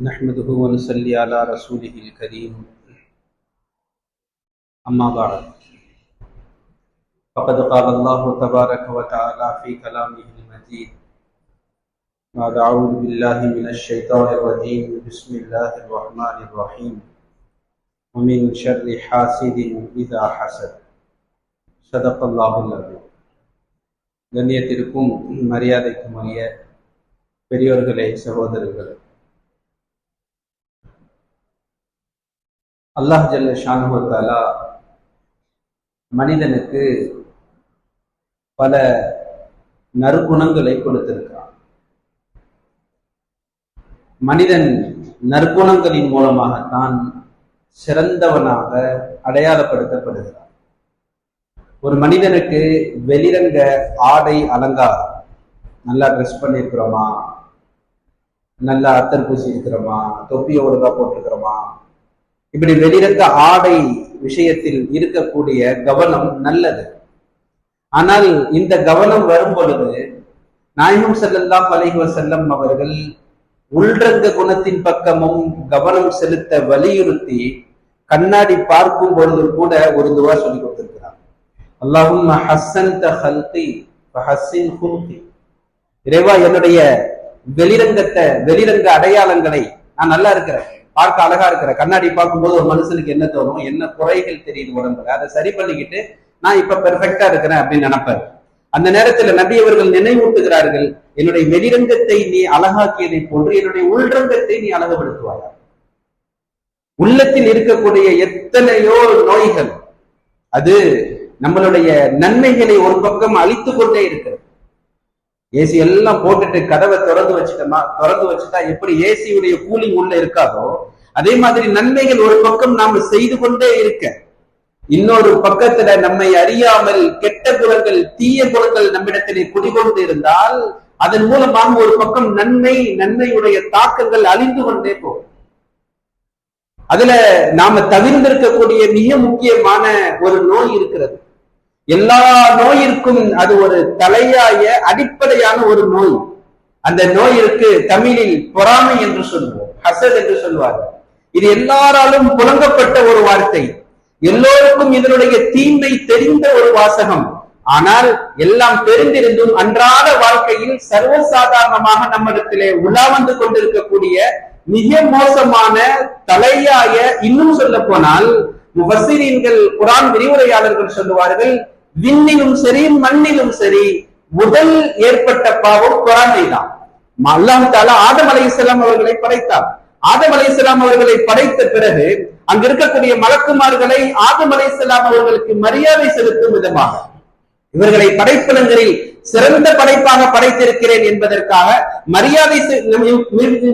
نحمده ونصلي على رسوله الكريم أما بعد فقد قال الله تبارك وتعالى في كلامه المجيد بعد أعوذ بالله من الشيطان الرجيم بسم الله الرحمن الرحيم ومن شر حاسد إذا حسد صدق الله العظيم கண்ணியத்திற்கும் மரியாதைக்கும் உரிய பெரியோர்களே சகோதரர்களே அல்லாஹ் ஜல்ல ஷானுவத்தாலா மனிதனுக்கு பல நற்குணங்களை கொடுத்திருக்கிறான். மனிதன் நற்குணங்களின் மூலமாகத்தான் சிறந்தவனாக அடையாளப்படுத்தப்படுகிறான். ஒரு மனிதனுக்கு வெளிரங்க ஆடை அலங்காரம் நல்லா ட்ரெஸ் பண்ணியிருக்கிறோமா நல்லா அத்தர் பூசி இருக்கிறோமா தொப்பியை ஒழுங்கா போட்டிருக்கிறோமா? இப்படி வெளிரங்க ஆடை விஷயத்தில் இருக்கக்கூடிய கவனம் நல்லது. ஆனால் இந்த கவனம் வரும் பொழுது நாயகம் செல்லல்லாம் அலைஹி செல்லம் அவர்கள் உள்ரங்க குணத்தின் பக்கமும் கவனம் செலுத்த வலியுறுத்தி கண்ணாடி பார்க்கும் பொழுது கூட ஒரு துவா சொல்லி கொடுத்திருக்கிறார். அல்லாஹும் ஹசன் ஹல்கி ஹசின் ஹுல்கி. இறைவா என்னுடைய வெளிரங்கத்தை வெளிரங்க அடையாளங்களை நான் நல்லா இருக்கிறேன். பார்க்க அழகா இருக்கிற கண்ணாடி பார்க்கும்போது ஒரு மனுஷனுக்கு என்ன தோணும் என்ன குறைகள் தெரியுது உடம்புல அதை சரி பண்ணிக்கிட்டு நான் இப்ப பெர்ஃபெக்டா இருக்கிறேன் அப்படின்னு நினைப்பாரு. அந்த நேரத்துல நபி அவர்கள் நினைவூட்டுகிறார்கள் என்னுடைய வெளிரங்கத்தை நீ அழகாக்கியதை போன்று என்னுடைய உள்ரங்கத்தை நீ அழகுபடுத்துவாயா? உள்ளத்தில் இருக்கக்கூடிய எத்தனையோ நோய்கள் அது நம்மளுடைய நன்மைகளை ஒரு பக்கம் அழித்து கொண்டே இருக்கிறது. ஏசி எல்லாம் போட்டுட்டு கதவை திறந்து வச்சுட்டோமா? திறந்து வச்சுட்டா எப்படி ஏசியுடைய கூலிங் உள்ள இருக்காதோ அதே மாதிரி நன்மைகள் ஒரு பக்கம் நாம செய்து கொண்டே இருக்க. இன்னொரு பக்கத்துல நம்மை அறியாமல் கெட்ட குணங்கள் தீய குணங்கள் நம்மிடத்திலே குடிகொண்டு இருந்தால் அதன் மூலமாக ஒரு பக்கம் நன்மை நன்மையுடைய தாக்கங்கள் அழிந்து கொண்டே போகும். அதுல நாம தவிர்ந்திருக்கக்கூடிய மிக முக்கியமான ஒரு நோய் இருக்கிறது. எல்லா நோயிற்கும் அது ஒரு தலையாய அடிப்படையான ஒரு நோய். அந்த நோயிற்கு தமிழில் பொறாமை என்று சொல்வோம் ஹசத் என்று சொல்வார்கள். இது எல்லாராலும் புழங்கப்பட்ட ஒரு வார்த்தை. எல்லோருக்கும் இதனுடைய தீமை தெரிந்த ஒரு வாசகம். ஆனால் எல்லாம் தெரிந்திருந்தும் அன்றாட வாழ்க்கையில் சர்வசாதாரணமாக நம்மிடத்திலே உலா வந்து கொண்டிருக்கக்கூடிய மிக மோசமான தலையாய இன்னும் சொல்ல போனால் முபசிரீன்கள் குரான் விரிவுரையாளர்கள் சொல்லுவார்கள் விண்ணிலும் சரி மண்ணிலும் சரி முதல் ஏற்பட்ட பாவம் பொறாமை தான். அல்லாஹு தாலா ஆதம் அலை இஸ்லாம் அவர்களை படைத்தார் ஆதம் அலை இஸ்லாம் அவர்களை படைத்த பிறகு அங்க இருக்கக்கூடிய மலக்குமார்களை ஆதம் அலை இஸ்லாம் அவர்களுக்கு மரியாதை செலுத்தும் விதமாக இவர்களை படைப்பினங்களில் சிறந்த படைப்பாக படைத்திருக்கிறேன் என்பதற்காக மரியாதை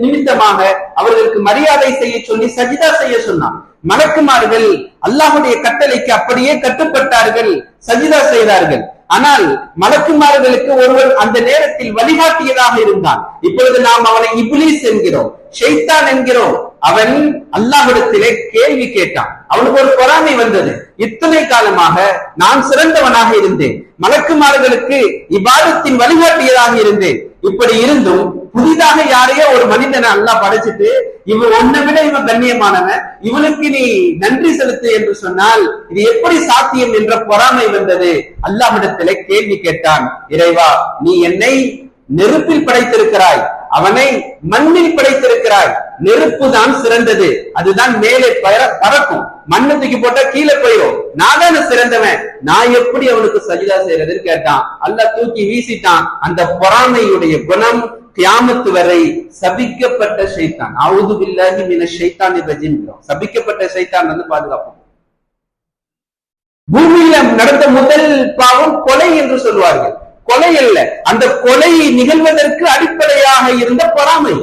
நிமித்தமாக அவர்களுக்கு மரியாதை செய்ய சொல்லி சஜிதா செய்ய சொன்னான். மலக்குமார்கள் அல்லாஹுடைய கட்டளைக்கு அப்படியே கட்டுப்பட்டார்கள் சஜிதா செய்தார்கள். ஆனால் மலக்குமார்களுக்கு ஒருவர் அந்த நேரத்தில் வழிகாட்டியதாக இருந்தான். இப்பொழுது நாம் அவனை இப்லீஸ் என்கிறோம் ஷெய்தான் என்கிறோம். அவன் அல்லாஹிடத்திலே கேள்வி கேட்டான். அவனுக்கு ஒரு பொறாமை வந்தது. இத்தனை காலமாக நான் சிறந்தவனாக இருந்தேன். மலக்குமார்களுக்கு இவ்வாதத்தின் வழிகாட்டியதாக இருந்தேன். இப்படி இருந்தும் புதிதாக யாரையோ ஒரு மனிதனை அல்லா படைச்சிட்டு இவன் ஒன்னை விட இவன் கண்ணியமானவன் இவனுக்கு நீ நன்றி செலுத்து என்று சொன்னால் இது எப்படி சாத்தியம் என்ற பொறாமை வந்தது? அல்லாமிடத்திலே கேள்வி கேட்டான் இறைவா நீ என்னை நெருப்பில் படைத்திருக்கிறாய் அவனை மண்ணில் படைத்திருக்கிறாய் நெருப்பு தான் சிறந்தது. அதுதான் மேலே பறக்கும். மண்ணு தூக்கி போட்டா கீழே போயிடும். நான் தானே சிறந்தவன்? நான் எப்படி அவனுக்கு சஜிதா செய்யறதுன்னு கேட்டான். அல்ல தூக்கி வீசிட்டான். அந்த பொறாமையுடைய குணம் கியாமத்து வரை சபிக்கப்பட்ட சைத்தான் அவுது பில்லாஹி மீன ஷைத்தான் ரஜிம் சபிக்கப்பட்ட சைத்தான் வந்து பாதுகாப்போம் பூமியில நடந்த முதல் பாவம் கொலை என்று சொல்வார்கள் கொலை அல்ல. அந்த கொலை நிகழ்வதற்கு அடிப்படையாக இருந்த பொறாமை.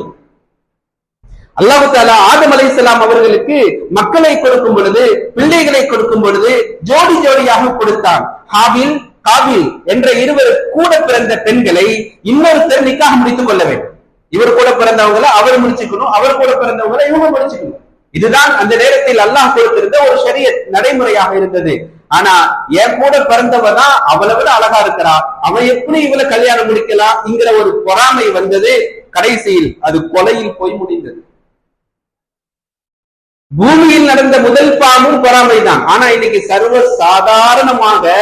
அல்லாஹு தாலா ஆதம் அலை அவர்களுக்கு மக்களை கொடுக்கும் பொழுது பிள்ளைகளை கொடுக்கும் பொழுது ஜோடி ஜோடியாக கொடுத்தான். ஹாபில் காபில் என்ற இருவர் கூட பிறந்த பெண்களை இன்னொருத்தர் நிக்காக முடித்துக் கொள்ள வேண்டும். இவர் கூட பிறந்தவங்களை அவர் முடிச்சுக்கணும் அவர் கூட பிறந்தவங்களை இவங்க முடிச்சுக்கணும். இதுதான் அந்த நேரத்தில் அல்லாஹ் கொடுத்திருந்த ஒரு சரிய நடைமுறையாக இருந்தது. ஆனா என் கூட பிறந்தவ தான் அவளை விட அழகா இருக்கிறா. அவன் எப்படி இவளை கல்யாணம் முடிக்கலாம்? என்கிற ஒரு பொறாமை வந்தது கடைசியில். அது கொலையில் போய் முடிந்தது. பூமியில் நடந்த முதல் பாவம் பொறாமை தான் ஆனா இன்னைக்கு சர்வ சாதாரணமாக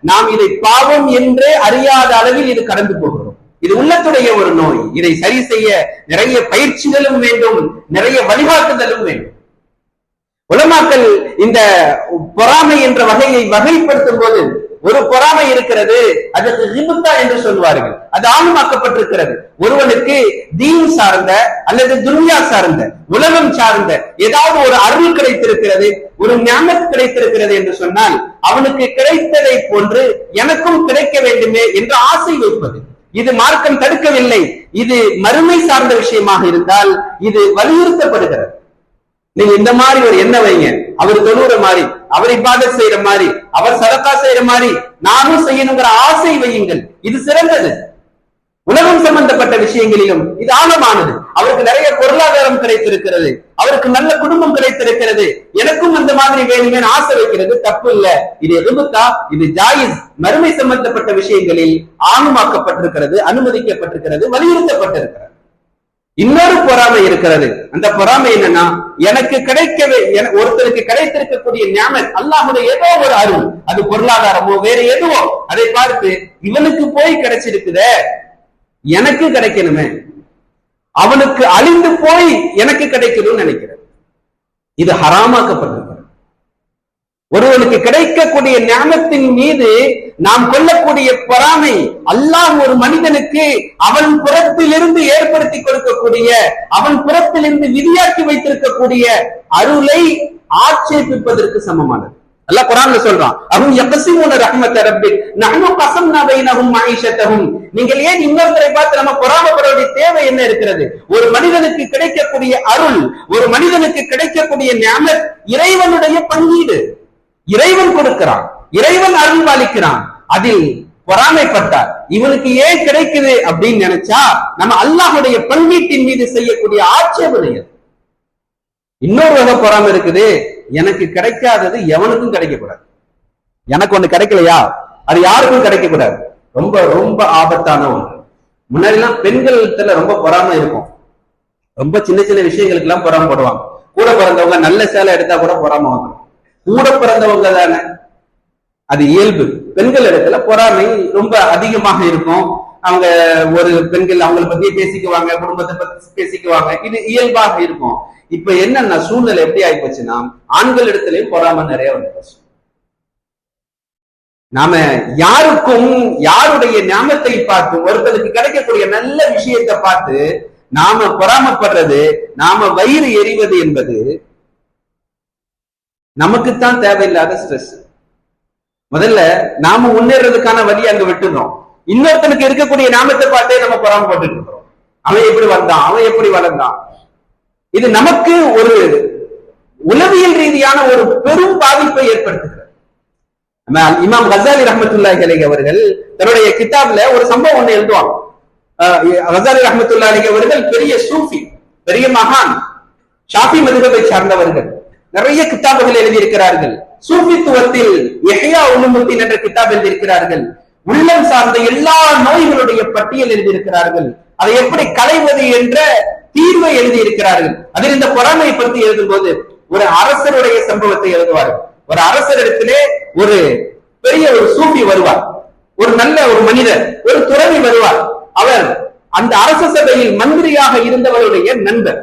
நாம் இதை பாவம் என்றே அறியாத அளவில் இது கடந்து போகிறோம். இது உள்ளத்துடைய ஒரு நோய். இதை சரி செய்ய நிறைய பயிற்சிகளும் வேண்டும். நிறைய வழிகாட்டுதலும் வேண்டும். உலமாக்கள் இந்த பொறாமை என்ற வகையை வகைப்படுத்தும் போது ஒரு பொறாமை இருக்கிறது அதற்கு ரிபுத்தா என்று சொல்வார்கள். அது ஆணுமாக்கப்பட்டிருக்கிறது ஒருவனுக்கு தீன் சார்ந்த அல்லது துன்யா சார்ந்த உலகம் சார்ந்த ஏதாவது ஒரு அருள் கிடைத்திருக்கிறது ஒரு ஞானம் கிடைத்திருக்கிறது என்று சொன்னால் அவனுக்கு கிடைத்ததை போன்று எனக்கும் கிடைக்க வேண்டுமே என்று ஆசை வைப்பது. இது மார்க்கம் தடுக்கவில்லை. இது மறுமை சார்ந்த விஷயமாக இருந்தால் இது வலியுறுத்தப்படுகிறது. நீங்க இந்த மாதிரி ஒரு என்ன வைங்க. அவர் தொழுற மாதிரி அவர் இப்பாத செய்யற மாதிரி அவர் சதக்கா செய்யற மாதிரி நானும் செய்யணுங்கிற ஆசை வையுங்கள். இது சிறந்தது. உலகம் சம்பந்தப்பட்ட விஷயங்களிலும் இது ஆழமானது. அவருக்கு நிறைய பொருளாதாரம் கிடைத்திருக்கிறது. அவருக்கு நல்ல குடும்பம் கிடைத்திருக்கிறது. எனக்கும் அந்த மாதிரி வேணுமே ஆசை வைக்கிறது. தப்பு இல்ல. இது எதுபுத்தா இது ஜாயிஸ். மறுமை சம்பந்தப்பட்ட விஷயங்களில் ஆணுமாக்கப்பட்டிருக்கிறது அனுமதிக்கப்பட்டிருக்கிறது வலியுறுத்தப்பட்டிருக்கிறது. இன்னொரு பொறாமை இருக்கிறது. அந்த பொறாமை என்னன்னா எனக்கு கிடைக்கவே என- ஒருத்தருக்கு கிடைத்திருக்கக்கூடிய ஞானம் அல்லாஹுடைய ஏதோ ஒரு அருள் அது பொருளாதாரமோ வேற எதுவோ அதை பார்த்து இவனுக்கு போய் கிடைச்சிருக்குதே எனக்கு கிடைக்கணுமே. அவனுக்கு அழிந்து போய் எனக்கு கிடைக்கணும்னு நினைக்கிறேன் இது ஹராமாக்கப்பட்டது. ஒருவனுக்கு கிடைக்கக்கூடிய ஞானத்தின் மீது நாம் கொள்ளக்கூடிய பொறாமை அல்லாஹ் ஒரு மனிதனுக்கு அவன் புறத்திலிருந்து ஏற்படுத்தி கொடுக்கக்கூடிய அவன் புறத்திலிருந்து விதியாக்கி வைத்திருக்கக்கூடிய அருளை ஆட்சேபிப்பதற்கு சமமானது. அல்லாஹ் குரான்ல சொல்றான் அஹும் யக்ஸிமுன ரஹ்மத்த ரப்பிக் நஹ்னு கஸம்னா பைனஹும் மஈஷத்தஹும் நீங்கள் ஏன் இன்னொருத்தரை பார்த்து நம்ம பொறாமப்படுவதை தேவை என்ன இருக்கிறது? ஒரு மனிதனுக்கு கிடைக்கக்கூடிய அருள் ஒரு மனிதனுக்கு கிடைக்கக்கூடிய ஞானம் இறைவனுடைய பங்கீடு. இறைவன் கொடுக்கிறான். இறைவன் அருள்பாலிக்கிறான். அதில் பொறாமைப்பட்டார். இவனுக்கு ஏன் கிடைக்குது அப்படின்னு நினைச்சா நம்ம அல்லாஹுடைய பங்கீட்டின் மீது செய்யக்கூடிய ஆட்சேபனை இன்னொரு வகை பொறாமை இருக்குது. எனக்கு கிடைக்காதது எவனுக்கும் கிடைக்கக்கூடாது. எனக்கு ஒண்ணு கிடைக்கலையா? அது யாருக்கும் கிடைக்கக்கூடாது. ரொம்ப ரொம்ப ஆபத்தான ஒன்று முன்னாடி எல்லாம் பெண்கள்ல ரொம்ப பொறாமை இருக்கும். ரொம்ப சின்ன சின்ன விஷயங்களுக்கு எல்லாம் பொறாமப்படுவாங்க கூட பிறந்தவங்க நல்ல சேலை எடுத்தா கூட பொறாம வந்துடும். கூட பிறந்தவங்க தானே? அது இயல்பு. பெண்கள் இடத்துல பொறாமை ரொம்ப அதிகமாக இருக்கும். அவங்க ஒரு பெண்கள் அவங்கள பத்தி பேசிக்குவாங்க குடும்பத்தை பத்தி பேசிக்குவாங்க. இது இயல்பாக இருக்கும். இப்ப என்னன்னா சூழ்நிலை எப்படி ஆயிப்போச்சுன்னா ஆண்கள் இடத்துலயும் பொறாமை நிறைய வந்து நாம யாருக்கும் யாருடைய ஞாபகத்தை பார்த்து ஒருத்தருக்கு கிடைக்கக்கூடிய நல்ல விஷயத்தை பார்த்து நாம பொறாமப்படுறது நாம வயிறு எறிவது என்பது நமக்குத்தான் தேவையில்லாத ஸ்ட்ரெஸ் முதல்ல நாம முன்னேறதுக்கான வழி அங்க விட்டுறோம் இன்னொருத்தனுக்கு இருக்கக்கூடிய நாமத்தை பார்த்தே நம்ம பொறாமப்பட்டு இருக்கிறோம். அவன் எப்படி வந்தான்? அவன் எப்படி வளர்ந்தான்? இது நமக்கு ஒரு உளவியல் ரீதியான ஒரு பெரும் பாதிப்பை ஏற்படுத்துகிறது. இமாம் கசாலி ரஹமத்துல்லாஹி அலிக் அவர்கள் தன்னுடைய கிதாப்ல ஒரு சம்பவம் ஒண்ணு எழுதுவாங்க. அஹ் கசாலி ரஹமத்துல்லாஹி அலிக் அவர்கள் பெரிய சூஃபி பெரிய மகான் ஷாஃபி மதுகவை சார்ந்தவர்கள். நிறைய கிதாபுகள் எழுதியிருக்கிறார்கள். சூஃபித்துவத்தில் எஹ்யா உலுமுத்தீன் என்ற கிதாப் எழுதியிருக்கிறார்கள். உள்ளம் சார்ந்த எல்லா நோய்களுடைய பட்டியல் எழுதியிருக்கிறார்கள். அதை எப்படி களைவது என்ற தீர்வை எழுதியிருக்கிறார்கள். அதில் இந்த பொறாமை பற்றி எழுதும்போது ஒரு அரசருடைய சம்பவத்தை எழுதுவார்கள் ஒரு அரசரிடத்திலே ஒரு பெரிய ஒரு சூஃபி வருவார். ஒரு நல்ல ஒரு மனிதர் ஒரு துறவி வருவார். அவர் அந்த அரச சபையில் மந்திரியாக இருந்தவருடைய நண்பர்.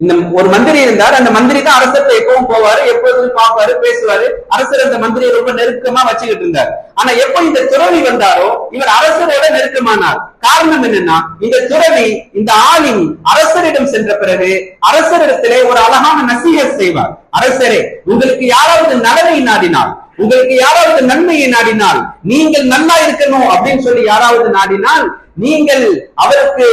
இந்த ஒரு மந்திரி இருந்தார். அந்த மந்திரி தான் அரசர்கிட்ட எப்பவும் போவாரு எப்போதும் பார்ப்பாரு பேசுவாரு. அரசர் அந்த மந்திரியை ரொம்ப நெருக்கமா வச்சுக்கிட்டு இருந்தார். ஆனா எப்போ இந்த துறவி வந்தாரோ இவர் அரசரோட நெருக்கமானார். காரணம் என்னன்னா இந்த துறவி இந்த ஆளி அரசரிடம் சென்ற பிறகு அரசரிடத்திலே ஒரு அழகான நசீக செய்வார். அரசரே உங்களுக்கு யாராவது நலனை நாடினால் உங்களுக்கு யாராவது நன்மையை நாடினால் நீங்கள் நல்லா இருக்கணும் அப்படின்னு சொல்லி யாராவது நாடினால் நீங்கள் அவருக்கு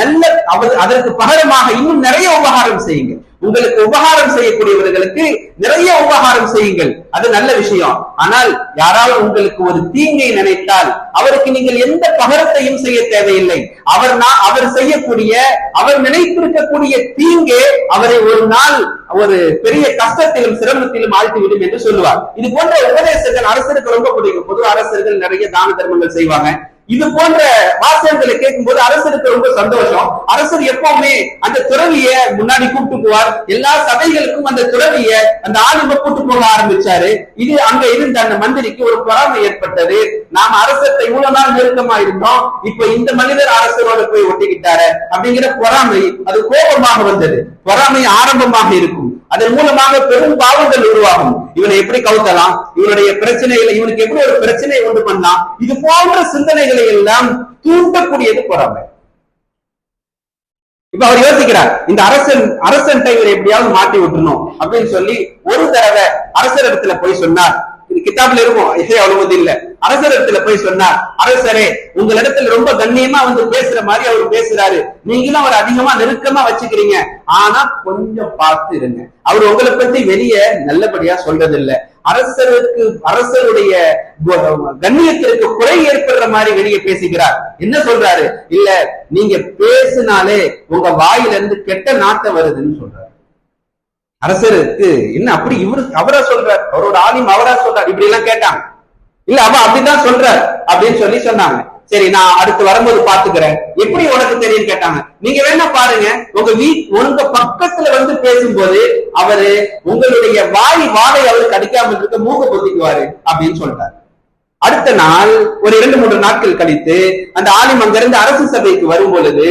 நல்ல அவர் அதற்கு பகரமாக இன்னும் நிறைய உபகாரம் செய்யுங்கள். உங்களுக்கு உபகாரம் செய்யக்கூடியவர்களுக்கு நிறைய உபகாரம் செய்யுங்கள். அது நல்ல விஷயம். ஆனால் யாராவது உங்களுக்கு ஒரு தீங்கை நினைத்தால் அவருக்கு நீங்கள் எந்த பகரத்தையும் செய்ய தேவையில்லை. அவர் நான் அவர் செய்யக்கூடிய அவர் நினைத்திருக்கக்கூடிய தீங்கே அவரை ஒரு நாள் ஒரு பெரிய கஷ்டத்திலும் சிரமத்திலும் ஆழ்த்திவிடும் என்று சொல்லுவார். இது போன்ற உபதேசங்கள் அரசருக்கு ரொம்ப பிடிக்கும். பொது அரசர்கள் நிறைய தான தர்மங்கள் செய்வாங்க. இது போன்ற வாசகங்களை கேட்கும்போது அரசருக்கு ரொம்ப சந்தோஷம். அரசர் எப்பவுமே அந்த துறவிய முன்னாடி கூப்பிட்டு போவார் எல்லா சபைகளுக்கும் அந்த துறவிய அந்த ஆளுமை கூட்டு போக ஆரம்பிச்சாரு. இது அங்க இருந்த அந்த மந்திரிக்கு ஒரு பொறாமை ஏற்பட்டது. நாம அரசத்தை இவ்வளவு நாள் நெருக்கமா இருந்தோம். இப்ப இந்த மனிதர் அரசரோட போய் ஒட்டிக்கிட்டாரு அப்படிங்கிற பொறாமை அது கோபமாக வந்தது. பொறாமை ஆரம்பமாக இருக்கும். அதன் மூலமாக பெரும் பாவங்கள் உருவாகும். இவனை எப்படி கவுத்தலாம்? இவனுடைய பிரச்சனைகளை இவனுக்கு எப்படி ஒரு பிரச்சனையை உண்டு பண்ணலாம்? இது போன்ற சிந்தனைகளை எல்லாம் தூண்டக்கூடியது பொறாமை. இப்ப அவர் யோசிக்கிறார் இந்த அரசன் அரசன் இவரை எப்படியாவது மாட்டி விட்டுறணும் அப்படின்னு சொல்லி ஒரு தடவை அரசர் இடத்துல போய் சொன்னார் கிதாப்ல இருக்கும். இசை அனுமதி இல்ல அரசரிடத்துல போய் சொன்னார் அரசரே உங்களிடத்துல ரொம்ப கண்ணியமா வந்து பேசுற மாதிரி அவர் பேசுறாரு. நீங்களும் அவர் அதிகமா நெருக்கமா வச்சுக்கிறீங்க. ஆனா கொஞ்சம் பார்த்து இருங்க. அவர் உங்களை பத்தி வெளியே நல்லபடியா சொல்றது இல்ல அரசருக்கு அரசருடைய கண்ணியத்திற்கு குறை ஏற்படுற மாதிரி வெளியே பேசுகிறார். என்ன சொல்றாரு? இல்ல நீங்க பேசினாலே உங்க வாயில இருந்து கெட்ட நாட்டம் வருதுன்னு சொல்றாரு. அரசருக்கு என்ன அப்படி இவரு அவரா சொல்றார்? அவரோட ஆலிம் அவரா சொல்றார். இப்படி எல்லாம் கேட்டாங்க. இல்ல அவ அப்படிதான் சொல்றார் அப்படின்னு சொல்லி சொன்னாங்க. சரி நான் அடுத்து வரும்போது பாத்துக்கிறேன் எப்படி உனக்கு தெரியும் கேட்டாங்க. நீங்க வேணா பாருங்க உங்க வீட் உங்க பக்கத்துல வந்து பேசும்போது அவரு உங்களுடைய வாய் வாடை அவருக்கு அடிக்காம இருக்க மூக்க பொத்திக்குவாரு அப்படின்னு சொல்றாரு. அடுத்த நாள் ஒரு இரண்டு மூன்று நாட்கள் கழித்து அந்த ஆலிம் அங்கிருந்து அரசு சபைக்கு வரும் பொழுது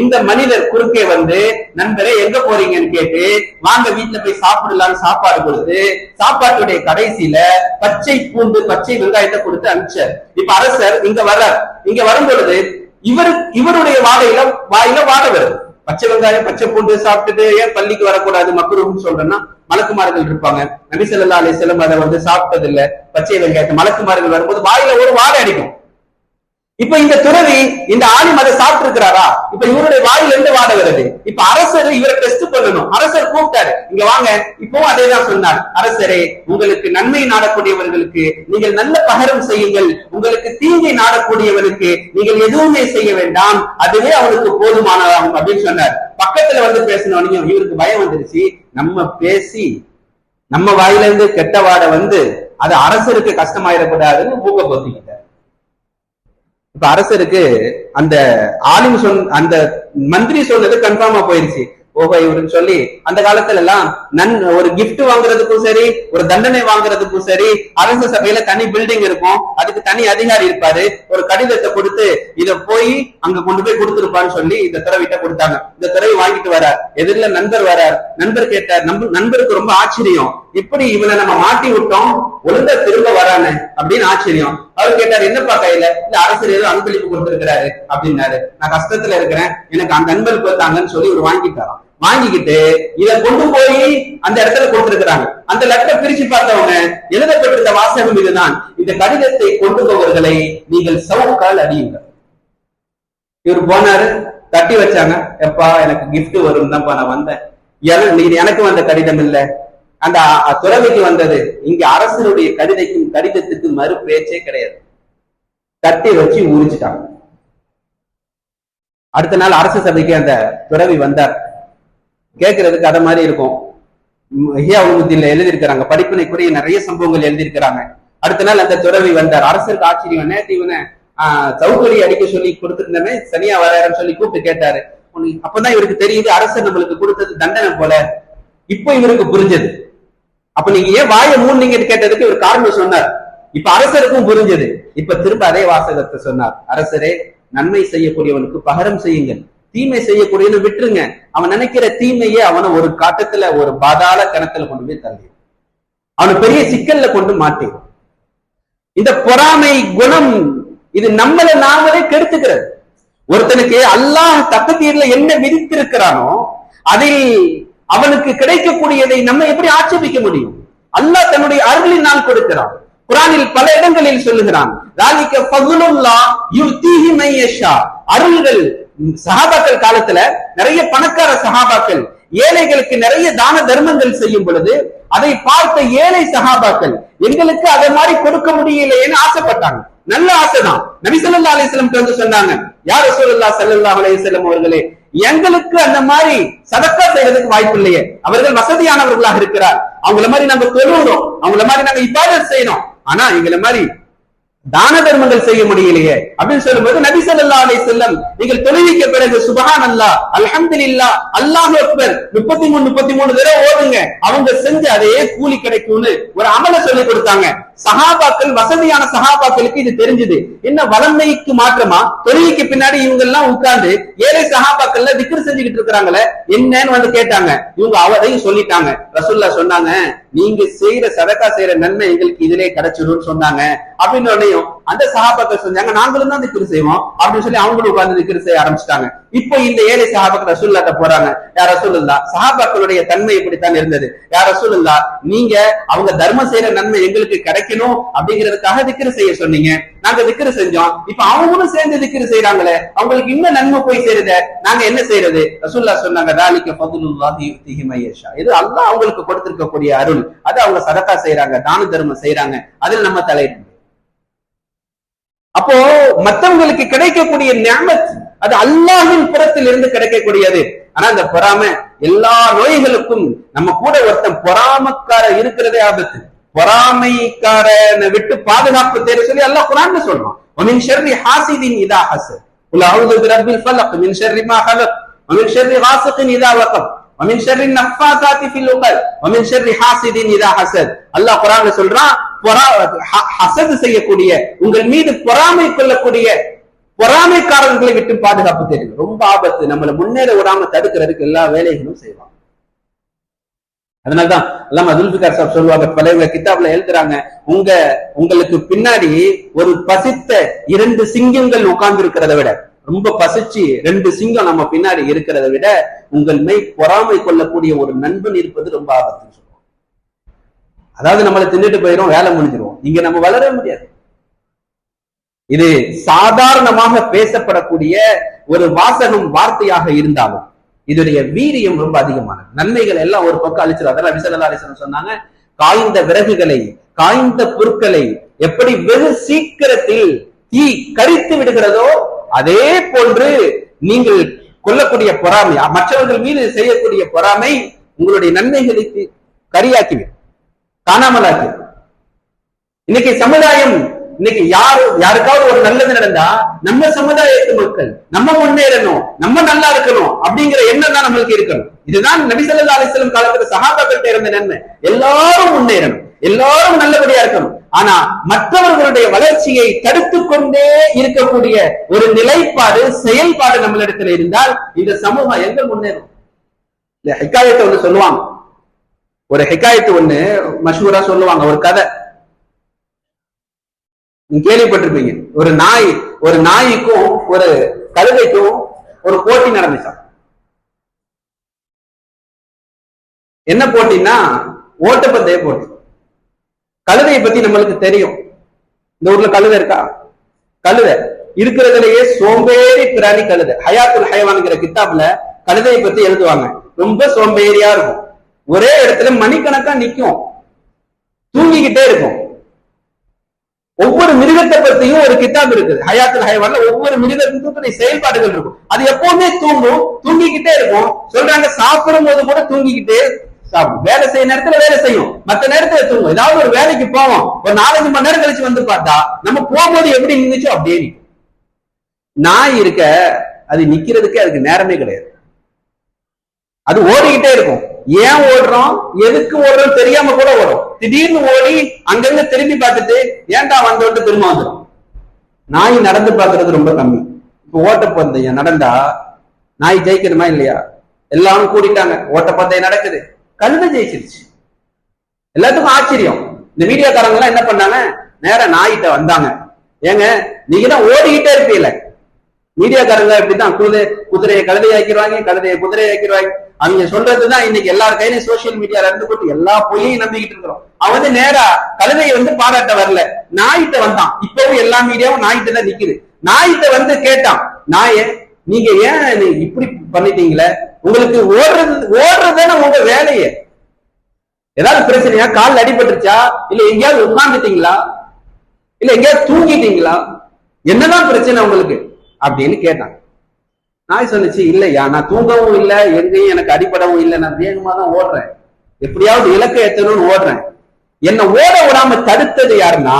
இந்த மனிதர் குறுக்கே வந்து நண்பரே எங்க போறீங்கன்னு கேட்டு வாங்க வீட்டுல போய் சாப்பிடலாம்னு சாப்பாடு கொடுத்து சாப்பாட்டுடைய கடைசியில பச்சை பூண்டு பச்சை வெங்காயத்தை கொடுத்து அனுப்பிச்சார். இப்ப அரசர் இங்க வர்றார். இங்க வரும் பொழுது இவரு இவருடைய வாடையில வாயில வாட வருது. பச்சை வெங்காயம் பச்சை பூண்டு சாப்பிட்டுட்டு ஏன் பள்ளிக்கு வரக்கூடாது மக்குருன்னு சொல்றேன்னா மலக்குமார்கள் இருப்பாங்க. நபி ஸல்லல்லாஹு அலைஹி அதை வந்து சாப்பிட்டது இல்ல பச்சை வெங்காயத்தை மலக்குமார்கள் வரும்போது வாயில ஒரு வாடை அடிக்கும். இப்ப இந்த துறவி இந்த ஆலிம் அதை சாப்பிட்டு இருக்கிறாரா இப்ப இவருடைய வாயில இருந்து வாட வருது? இப்ப அரசர் இவரை டெஸ்ட் பண்ணணும். அரசர் கூப்பிட்டாரு. இங்க வாங்க இப்பவும் அதே தான் சொன்னார். அரசரே உங்களுக்கு நன்மை நாடக்கூடியவர்களுக்கு நீங்கள் நல்ல பகரம் செய்யுங்கள். உங்களுக்கு தீங்கை நாடக்கூடியவனுக்கு நீங்கள் எதுவுமே செய்ய வேண்டாம். அதுவே அவனுக்கு போதுமானதாகும் அப்படின்னு சொன்னார். பக்கத்துல வந்து பேசினவனையும் இவருக்கு பயம் வந்துருச்சு. நம்ம பேசி நம்ம வாயில இருந்து கெட்ட வாட வந்து அது அரசருக்கு கஷ்டமாயிடக்கூடாதுன்னு மூக்க இப்ப அரசருக்கு அந்த ஆலிம் சொன் அந்த மந்திரி சொன்னது கன்ஃபார்மா போயிருச்சு. ஓஹோ இவருன்னு சொல்லி அந்த காலத்துல எல்லாம் நன் ஒரு கிஃப்ட் வாங்குறதுக்கும் சரி ஒரு தண்டனை வாங்குறதுக்கும் சரி அரசு சபையில தனி பில்டிங் இருக்கும். அதுக்கு தனி அதிகாரி இருப்பாரு. ஒரு கடிதத்தை கொடுத்து இத போய் அங்க கொண்டு போய் கொடுத்துருப்பான்னு சொல்லி இந்த துறவிட்ட கொடுத்தாங்க. இந்த துறவி வாங்கிட்டு வரார். எதிரில நண்பர் வரார். நண்பர் கேட்டார். நம்ப நண்பருக்கு ரொம்ப ஆச்சரியம். எப்படி இவனை நம்ம மாட்டி விட்டோம் ஒழுங்கா திரும்ப வரானு அப்படின்னு ஆச்சரியம். அவர் கேட்டார் என்னப்பா கையில? இந்த அரசர் ஏதோ அன்பளிப்பு கொடுத்திருக்கிறாரு அப்படின்னாரு. நான் கஷ்டத்துல இருக்கிறேன். எனக்கு அந்த அன்பளிப்பு கொடுத்தாங்கன்னு சொல்லி இவர் வாங்கிட்டாராம். வாங்கிக்கிட்டு இத கொண்டு போய் அந்த இடத்துல கொடுத்திருக்கிறாங்க. அந்த லெட்டரை பிரிச்சு பார்த்தவங்க எழுதப்பட்டிருந்த வாசகம் இதுதான். இந்த கடிதத்தை கொண்டு போவர்களை நீங்கள் சவுக்கால் அடியுங்கள். இவர் போனாரு தட்டி வச்சாங்க. எப்பா எனக்கு கிஃப்ட் வரும் தான்ப்பா நான் வந்தேன். எனக்கு வந்த கடிதம் இல்ல. அந்த துறவிக்கு வந்தது. இங்க அரசனுடைய கடிதைக்கும் கடிதத்துக்கு மறு பேச்சே கிடையாது. தட்டி வச்சு உரிச்சிட்டாங்க. அடுத்த நாள் அரசு சபைக்கு அந்த துறவி வந்தார். கேட்கறதுக்கு அத மாதிரி இருக்கும். ஹியாவுமுத்தில எழுதியிருக்கிறாங்க. படிப்பினைக்குரிய நிறைய சம்பவங்கள் எழுதியிருக்கிறாங்க. அடுத்த நாள் அந்த துறவி வந்தார். அரசருக்கு ஆச்சரியம். நேற்று இவனை ஆஹ், சவுக்கடி அடிக்க சொல்லி கொடுத்துருந்தமே சனியா வராருன்னு சொல்லி கூப்பிட்டு கேட்டாரு. உனக்கு- அப்பதான் இவருக்கு தெரியுது அரசர் நம்மளுக்கு கொடுத்தது தண்டனை போல. இப்போ இவருக்கு புரிஞ்சது. அப்ப நீங்க ஏன் வாயை மூடுனீங்கன்னு கேட்டதுக்கு ஒரு காரணம் சொன்னார்? இப்ப அரசருக்கும் புரிஞ்சது. இப்ப திரும்ப அதே வாசகத்தை சொன்னார். அரசரே நன்மை செய்யக்கூடியவனுக்கு பகரம் செய்யுங்கள். தீமை செய்யக்கூடியன்னு விட்டுருங்க. அவன் நினைக்கிற தீமையே அவனை ஒரு காட்டத்துல ஒரு பாதாள கணத்துல கொண்டு போய் தள்ளி அவனை பெரிய சிக்கல்ல கொண்டு மாட்டி இந்த பொறாமை குணம் இது நம்மளை நாமளே கெடுத்துக்கிறது. ஒருத்தனுக்கு அல்லாஹ் தப்பத்தீர்ல என்ன விதித்திருக்கிறானோ அதில் அவனுக்கு கிடைக்கக்கூடியதை நம்ம எப்படி ஆட்சேபிக்க முடியும்? அல்லாஹ் தன்னுடைய அருளினால் கொடுக்கிறான். குரானில் பல இடங்களில் சொல்லுகிறான் அருள்கள் சஹாபாக்கள் காலத்துல நிறைய பணக்கார சஹாபாக்கள் ஏழைகளுக்கு நிறைய தான தர்மங்கள் செய்யும் பொழுது அதை பார்த்த ஏழை சகாபாக்கள் எங்களுக்கு அதை மாதிரி கொடுக்க முடியலையேன்னு ஆசைப்பட்டாங்க. நல்ல ஆசைதான். நபி சொல்லா அலிஸ்லம் வஸல்லம் சொன்னாங்க யார் ரசூலுல்லாஹ் சல்லா அலிஸ்லம் அவர்களே எங்களுக்கு அந்த மாதிரி சதக்கா செய்யறதுக்கு வாய்ப்பு இல்லையே. அவர்கள் வசதியானவர்களாக இருக்கிறார். அவங்கள மாதிரி நாங்க தொழுகிறோம். அவங்கள மாதிரி நாங்க இபாதத் செய்யணும். ஆனா எங்களை மாதிரி தான தர்மங்கள் செய்ய முடியலையே. அப்படின்னு சொல்லும்போது நபி சொல்லா அலை செல்லம் நீங்கள் தொழுவிக்க பிறகு சுபஹான் அல்லாஹ் இல்லா அல்லாஹ் அக்பர் முப்பத்தி மூணு முப்பத்தி மூணு தடவை ஓடுங்க அவங்க செஞ்சு அதையே கூலி கிடைக்கும்னு ஒரு அமல சொல்லி கொடுத்தாங்க. சகாபாக்கள் வசதியான சகாபாக்களுக்கு இது தெரிஞ்சது. என்ன வளமைக்கு மாற்றமா? தொழுகைக்கு பின்னாடி இவங்க எல்லாம் உட்கார்ந்து ஏழை சகாபாக்கள்ல திக்ர் செஞ்சுக்கிட்டு இருக்கிறாங்களே என்னன்னு வந்து கேட்டாங்க. இவங்க அவரையும் சொல்லிட்டாங்க. ரசுல்லா சொன்னாங்க நீங்க செய்யற சதக்கா செய்யற நன்மை எங்களுக்கு இதிலே கிடைச்சிடும் சொன்னாங்க. அப்படின்னு அந்த சஹாபாக்கள் சொன்னாங்க நாங்களும் தான் திக்ர் செய்வோம். அப்படின்னு சொல்லி அவங்களும் உட்கார்ந்து திக்ர் செய்ய ஆரம்பிச்சிட்டாங்க. இப்போ இந்த ஏழை சஹாபாக்கள் ரசூல்லாட்ட போறாங்க. யார் ரசூலுல்லா சகாபாக்களுடைய தன்மை இப்படித்தான் இருந்தது. யார் ரசூலுல்லா நீங்க அவங்க தர்மம் செய்யற நன்மை எங்களுக்கு கிடைக்கணும். அப்படிங்கிறதுக்காக திக்ரு செய்ய சொன்னீங்க. நாங்க திக்ரு செஞ்சோம். இப்ப அவங்களும் சேர்ந்து திக்ரு செய்யறாங்களே அவங்களுக்கு இன்னும் நன்மை போய் சேருத. நாங்க என்ன செய்யறது ரசூல்லா சொன்னாங்க தாலிக்க ஃபதுலுல்லாஹி திகிமையேஷா இது அல்லாஹ் அவங்களுக்கு கொடுத்திருக்கக்கூடிய அருள். அது அவங்க சதக்கா செய்யறாங்க தான தர்மம் செய்யறாங்க அதில் நம்ம தலையிடணும். அப்போ மத்தவங்களுக்கு கிடைக்கக்கூடிய ஞாபத் அது அல்லாஹின் புறத்தில் இருந்து கிடைக்கக்கூடியது ஆனா அந்த பொறாமை எல்லா நோய்களுக்கும் நம்ம கூட ஒருத்தன் பொறாமக்கார இருக்கிறதே ஆபத்து பொறாமைக்காரனை விட்டு பாதுகாப்பு தேட சொல்லி அல்லாஹ் குரான் சொல்றான் ومن شر حاسد اذا حسد قل اعوذ برب الفلق من شر ما خلق ومن شر غاسق اذا وقب ومن شر النفاثات في العقد ومن شر حاسد اذا حسد அல்லாஹ் குரான்ல சொல்றான் ஹசது செய்யக்கூடிய உங்கள் மீது பொறாமை கொள்ளக்கூடிய பொறாமைக்காரர்களை விட்டு பாதுகாப்பு தெரியும் ரொம்ப ஆபத்து. நம்மளை முன்னேற விடாம தடுக்கிறதுக்கு எல்லா வேலைகளும் செய்வாங்க. அதனாலதான் எல்லாம் அதுல்பிகார் சாப் சொல்லுவாங்க பழைய கிதாப்ல எழுதுறாங்க உங்க உங்களுக்கு பின்னாடி ஒரு பசித்த இரண்டு சிங்கங்கள் உட்கார்ந்து இருக்கிறத விட ரொம்ப பசிச்சு ரெண்டு சிங்கம் நம்ம பின்னாடி இருக்கிறத விட உங்கள் மெய் பொறாமை கொள்ளக்கூடிய ஒரு நண்பன் இருப்பது ரொம்ப ஆபத்து அதாவது நம்மளை தின்னுட்டு போயிடும் வேலை முடிஞ்சிரும். இங்க நம்ம வளர முடியாது. இது சாதாரணமாக பேசப்படக்கூடிய ஒரு வாசகம் வார்த்தையாக இருந்தாலும் இதனுடைய வீரியம் ரொம்ப அதிகமானது. நன்மைகள் எல்லாம் ஒரு பக்கம் அழிச்சிடும் அதெல்லாம் விசலல்லா சொன்னாங்க. காய்ந்த விறகுகளை காய்ந்த பொருட்களை எப்படி வெகு சீக்கிரத்தில் தீ கரித்து விடுகிறதோ அதே போன்று நீங்கள் கொல்லக்கூடிய பொறாமை மற்றவர்கள் மீது செய்யக்கூடிய பொறாமை உங்களுடைய நன்மைகளுக்கு கரியாக்கிவிடும் காணாமலாக்கு இன்னைக்கு சமுதாயம் இன்னைக்கு யாரு யாருக்காவது ஒரு நல்லது நடந்தா நம்ம சமுதாயத்து மக்கள் நம்ம முன்னேறணும் நம்ம நல்லா இருக்கணும் அப்படிங்கிற எண்ணம் தான் நம்மளுக்கு இருக்கணும். இதுதான் நபிசல்லா அலிஸ்லம் காலத்துல சகாபாக்கிட்ட இருந்த நன்மை. எல்லாரும் முன்னேறணும். எல்லாரும் நல்லபடியா இருக்கணும். ஆனா மற்றவர்களுடைய வளர்ச்சியை தடுத்து கொண்டே இருக்கக்கூடிய ஒரு நிலைப்பாடு செயல்பாடு நம்மளிடத்துல இருந்தால் இந்த சமூகம் எங்க முன்னேறும்? இந்த ஹிக்காயத்தை ஒண்ணு சொல்லுவாங்க. ஒரு ஹெக்காயத்து ஒண்ணு மஷூரா சொல்லுவாங்க ஒரு கதை. நீங்க கேள்விப்பட்டிருப்பீங்க. ஒரு நாய் ஒரு நாய்க்கும் ஒரு கழுதைக்கும் ஒரு போட்டி நடந்துச்சான் என்ன போட்டின்னா ஓட்டப்பந்தய போட்டி. கழுதையை பத்தி நம்மளுக்கு தெரியும். இந்த ஊர்ல கழுதை இருக்கா? கழுதை. இருக்கிறதுலயே சோம்பேறி பிராணி கழுதை. ஹயாத்துல் ஹயவான்ங்கிற கித்தாப்ல கழுதையை பத்தி எழுதுவாங்க. ரொம்ப சோம்பேறியா இருக்கும். ஒரே இடத்துல மணிக்கணக்கா நிக்கும். தூங்கிக்கிட்டே இருக்கும். ஒவ்வொரு மிருகத்தை பத்தியும் ஒரு கிதாப் இருக்குது. ஹயாத்துல ஹயவான்ல ஒவ்வொரு மிருகத்துக்கும் செயல்பாடுகள் இருக்கும். அது எப்பவுமே தூங்கும் தூங்கிக்கிட்டே இருக்கும். சொல்றாங்க சாப்பிடும் போது கூட தூங்கிக்கிட்டே சாப்பிடும். வேலை செய்ய நேரத்துல வேலை செய்யும். மத்த நேரத்துல தூங்கும். ஏதாவது ஒரு வேலைக்கு போவோம். ஒரு நாலஞ்சு மணி நேரம் கழிச்சு வந்து பார்த்தா நம்ம போகும்போது எப்படி நின்றுச்சோ அப்படியே நிற்கும் நாய் இருக்க அது நிக்கிறதுக்கே அதுக்கு நேரமே கிடையாது. அது ஓடிக்கிட்டே இருக்கும். ஏன் ஓடுறோம்? எதுக்கு ஓடுறோம்? தெரியாம கூட ஓடும். திடீர்னு ஓடி அங்கங்க திரும்பி பார்த்துட்டு ஏன்டா வந்தோட்டு திரும்ப வந்துடும் நாய் நடந்து பார்க்கறது ரொம்ப கம்மி. இப்ப ஓட்டப்பந்தயம் நடந்தா? நாய் ஜெயிக்கணுமா இல்லையா? எல்லாரும் கூடிட்டாங்க. ஓட்டப்பந்தயம் நடக்குது. கழுதை ஜெயிச்சிருச்சு. எல்லாத்துக்கும் ஆச்சரியம். இந்த மீடியாக்காரங்க எல்லாம் என்ன பண்ணாங்க? நேரா நாயிட்ட வந்தாங்க. ஏங்க நீங்க தான் ஓடிக்கிட்டே இருப்பீல மீடியாக்காரங்க இப்படிதான் குதிரை குதிரையை கழுதையாக்கிடுவாங்க கழுதையை குதிரையாக்கிடுவாங்க. அவங்க சொல்றதுதான் இன்னைக்கு எல்லார் கையிலும் சோசியல் மீடியால இருந்து போட்டு எல்லா பொய்யையும் நம்பிக்கிட்டு இருக்கிறோம். அவன் வந்து நேரா கழுதையை வந்து பாராட்ட வரல. நாயிட்ட வந்தான். இப்பவும் எல்லா மீடியாவும் நாயிட்ட தான் நிக்குது. நாயிட்ட வந்து கேட்டான் நாய நீங்க ஏன் இப்படி பண்ணிட்டீங்களே? உங்களுக்கு ஓடுறது ஓடுறதுன்னு உங்க வேலையே. ஏதாவது பிரச்சனையா? கால் அடிபட்டுருச்சா? இல்ல எங்கேயாவது உட்கார்ந்துட்டீங்களா? இல்ல எங்கேயாவது தூங்கிட்டீங்களா? என்னதான் பிரச்சனை உங்களுக்கு? அப்படின்னு கேட்டான். நாய் சொல்லிச்சு இல்லையா? நான் தூங்கவும் இல்லை எங்கேயும் எனக்கு அடிப்படவும் இல்லை. நான் வேகமா தான் ஓடுறேன். எப்படியாவது இலக்கை எத்தணும்னு ஓடுறேன். என்ன ஓட விடாம தடுத்தது யாருன்னா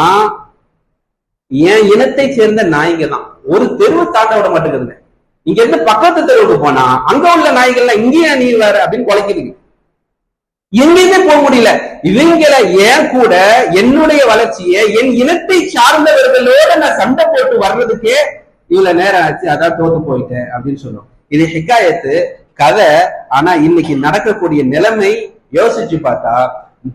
என் இனத்தை சேர்ந்த நாய்ங்க தான். ஒரு தெருவு தாண்ட விட மாட்டேங்குதுங்க. இங்க இருந்து பக்கத்து தெருவுக்கு போனா அங்க உள்ள நாய்கள்லாம் இங்கேயே நீ வேற அப்படின்னு குலைக்குதுங்க. எங்கேயுமே போக முடியல. இவங்களை ஏன் கூட என்னுடைய வளர்ச்சியை என் இனத்தை சார்ந்தவர்களோட நான் சண்டை போட்டு வர்றதுக்கே இவ்வளவு நேரம் ஆச்சு அதான் தோத்து போயிட்டேன் அப்படின்னு சொல்லுவோம் இது ஹிக்காயத்து கதை ஆனா இன்னைக்கு நடக்கக்கூடிய நிலைமை யோசிச்சு பார்த்தா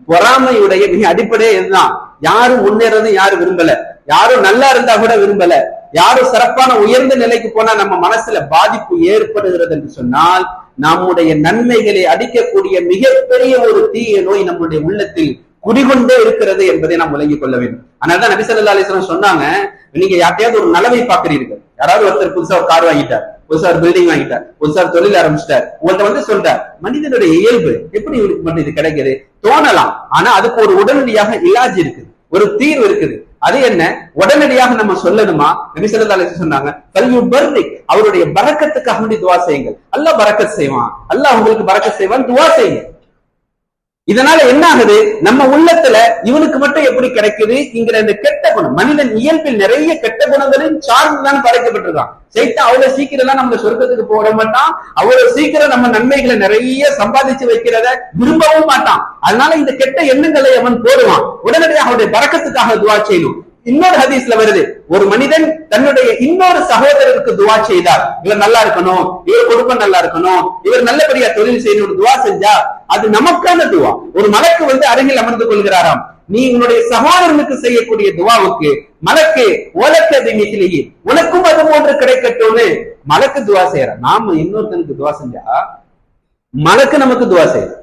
பொறாமையுடைய மிக அடிப்படையே இதுதான். யாரும் முன்னேறதும் யாரும் விரும்பல. யாரும் நல்லா இருந்தா கூட விரும்பல. யாரும் சிறப்பான உயர்ந்த நிலைக்கு போனா நம்ம மனசுல பாதிப்பு ஏற்படுகிறது என்று சொன்னால் நம்முடைய நன்மைகளை அடிக்கக்கூடிய மிகப்பெரிய ஒரு தீய நோய் நம்முடைய உள்ளத்தில் குடிகொண்டே இருக்கிறது என்பதை நாம் விளங்கிக் கொள்ள வேண்டும். அதனாலதான் நபி ஸல்லல்லாஹு சொன்னாங்க நீங்க யார்ட்டையாவது ஒரு நலவை பாக்குறீர்கள் யாராவது ஒருத்தர் புதுசா ஒரு கார் வாங்கிட்டார் புதுசா ஒரு பில்டிங் வாங்கிட்டார் புதுசா ஒரு தொழில் ஆரம்பிச்சிட்டார் உங்கள்ட்ட வந்து சொல்றார் மனிதனுடைய இயல்பு எப்படி இவனுக்கு மட்டும் இது கிடைக்குது? தோணலாம். ஆனா அதுக்கு ஒரு உடனடியாக இலாஜ் இருக்குது ஒரு தீர்வு இருக்குது. அது என்ன? உடனடியாக நம்ம சொல்லணுமா? நபி சொன்னாங்க கல்வி பர்ரிக் அவருடைய பறக்கத்துக்காக வேண்டி துவா செய்யுங்கள். அல்ல பரக்கத் செய்வான். அல்ல உங்களுக்கு பரக்கத் செய்வான் துவா செய்யுங்க இதனால என்ன ஆகுது நம்ம உள்ளத்துல இவனுக்கு மட்டும் எப்படி கிடைக்குது? இங்கிற இந்த கெட்ட குணம். மனிதன் இயல்பில் நிறைய கெட்ட குணங்களும் சார்ந்துதான் படைக்கப்பட்டிருக்கான். சைத்தா அவ்வளவு சீக்கிரம் எல்லாம் நம்ம சொர்க்கத்துக்கு போட மாட்டான். அவ்வளவு சீக்கிரம் நம்ம நன்மைகளை நிறைய சம்பாதிச்சு வைக்கிறத விரும்பவும் மாட்டான். அதனால இந்த கெட்ட எண்ணங்களை அவன் போடுவான். உடனடியாக அவருடைய பறக்கத்துக்காக துவா செய்யணும் இன்னொரு ஹதீஸ்ல வருது. ஒரு மனிதன் தன்னுடைய இன்னொரு சகோதரருக்கு துவா செய்தார். இவர் நல்லா இருக்கணும் இவர் குடும்பம் நல்லா இருக்கணும் இவர் நல்லபடியா தொழில் செய்யணும் துவா செஞ்சா அது நமக்கான துவா. ஒரு மலக்கு வந்து அருகில் அமர்ந்து கொள்கிறாராம். நீ உன்னுடைய சகோதரனுக்கு செய்யக்கூடிய துவாவுக்கு மலக்கு உலக்கது மிகிலேயே உனக்கும் அது போன்று கிடைக்கட்டும்னு மலக்கு துவா செய்யற நாம இன்னொருத்தனுக்கு துவா செஞ்சா மலக்கு நமக்கு துவா செய்யும்.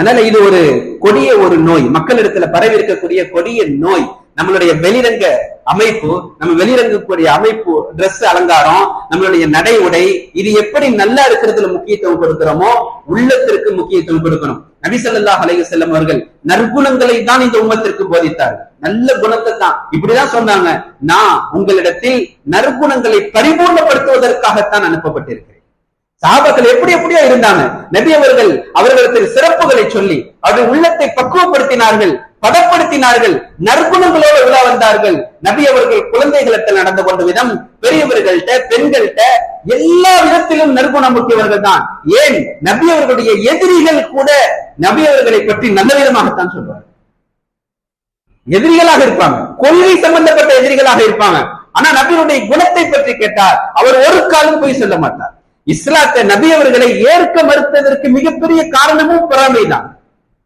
அதனால இது ஒரு கொடிய ஒரு நோய். மக்களிடத்துல பரவி இருக்கக்கூடிய கொடிய நோய். நம்மளுடைய வெளிரங்க அமைப்பு நம்ம வெளிரங்கக்கூடிய அமைப்பு Dress அலங்காரம் நம்மளுடைய நடை உடை இது எப்படி நல்லா இருக்கிறதுல முக்கியத்துவம் கொடுக்கிறோமோ உள்ளத்திற்கு முக்கியத்துவம் கொடுக்கணும். நபிசல்லா அலைய செல்லம் அவர்கள் நற்குணங்களை தான் இந்த உம்மத்திற்கு போதித்தார்கள். நல்ல குணத்தை தான். இப்படிதான் சொன்னாங்க. நான் உங்களிடத்தில் நற்குணங்களை பரிபூர்ணப்படுத்துவதற்காகத்தான் அனுப்பப்பட்டிருக்கேன் சாபக்கள் எப்படி எப்படியோ இருந்தாங்க. நபி அவர்கள் அவர்களுக்கு சிறப்புகளை சொல்லி அவர்கள் உள்ளத்தை பக்குவப்படுத்தினார்கள் பதப்படுத்தினார்கள் நற்குணங்களோடு விழா வந்தார்கள். நபி அவர்கள் குழந்தைகளிடத்தில் நடந்து கொண்ட விதம் பெரியவர்கள்ட்ட பெண்கள்கிட்ட எல்லா விதத்திலும் நற்குணம் முக்கியவர்கள் தான். ஏன்? நபி அவர்களுடைய எதிரிகள் கூட நபி அவர்களை பற்றி நல்ல விதமாகத்தான் சொல்வார் எதிரிகளாக இருப்பாங்க. கொள்கை சம்பந்தப்பட்ட எதிரிகளாக இருப்பாங்க. ஆனா நபியுடைய குணத்தை பற்றி கேட்டார் அவர் ஒரு காலம் போய் சொல்ல மாட்டார். இஸ்லாத்தை நபி அவர்களை ஏற்க மறுத்ததற்கு மிகப்பெரிய காரணமும் பொறாமைதான்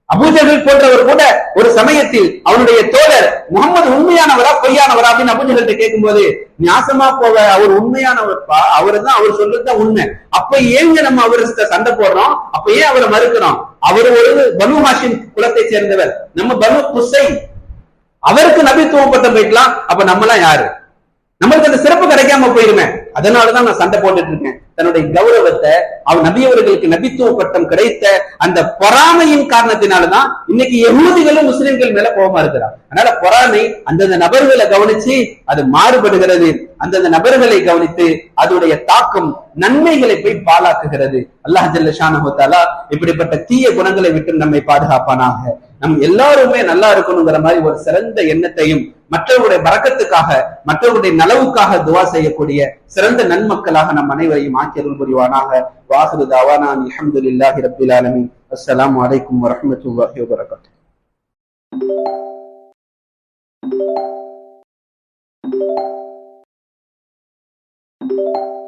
அபூஜர்கள் போன்றவர் கூட ஒரு சமயத்தில் அவனுடைய தோழர் முகமது உண்மையானவரா பொய்யானவரா அப்படின்னு அபூஜகள்கிட்ட கேட்கும்போது நியாசமா போக அவர் உண்மையானவர்ப்பா? அவரு தான் அவர் சொல்றதுதான் உண்மை. அப்ப ஏங்க நம்ம அவர்கிட்ட சண்டை போடுறோம்? அப்ப ஏன் அவரை மறுக்கிறோம்? அவர் ஒரு பனு மாஷின் குலத்தை சேர்ந்தவர். நம்ம பனு குசை அவருக்கு நபித்துவம் பட்டம் போயிக்கலாம். அப்ப நம்மளாம் யாரு? நம்மளுக்கு அந்த சிறப்பு கிடைக்காம போயிருமே. அதனாலதான் நான் சண்டை போட்டுட்டு இருக்கேன். தன்னுடைய கௌரவத்தை அவர் நபியவர்களுக்கு நபித்துவ பட்டம் கிடைத்த அந்த பொறாமையின் காரணத்தினாலதான் இன்னைக்கு எவ்வளவுகளும் முஸ்லிம்கள் மேல கோபமா இருக்கிறார் அதனால பொறாமை அந்தந்த நபர்களை கவனிச்சு அது மாறுபடுகிறது. அந்தந்த நபர்களை கவனித்து அதனுடைய தாக்கம் நன்மைகளை போய் பாழாக்குகிறது. அல்லாஹ் ஜல்ல ஷானஹுத்தாலா இப்படிப்பட்ட தீய குணங்களை விட்டு நம்மை பாதுகாப்பானாக. நம் எல்லாருமே நல்லா இருக்கணுங்கிற மாதிரி ஒரு சிறந்த எண்ணத்தையும் மற்றவருடைய பறக்கத்துக்காக மற்றவருடைய நலவுக்காக துவா செய்யக்கூடிய சிறந்த நன்மக்களாக நம் அனைவரையும் ஆக்கியருள் புரிவானாக வாசரு தாவானா அஹமது இல்லாஹி ரபில் ஆலமி அஸ்லாம் வலைக்கம் வரமத்துல்லாஹி வரகாத்து Thank you.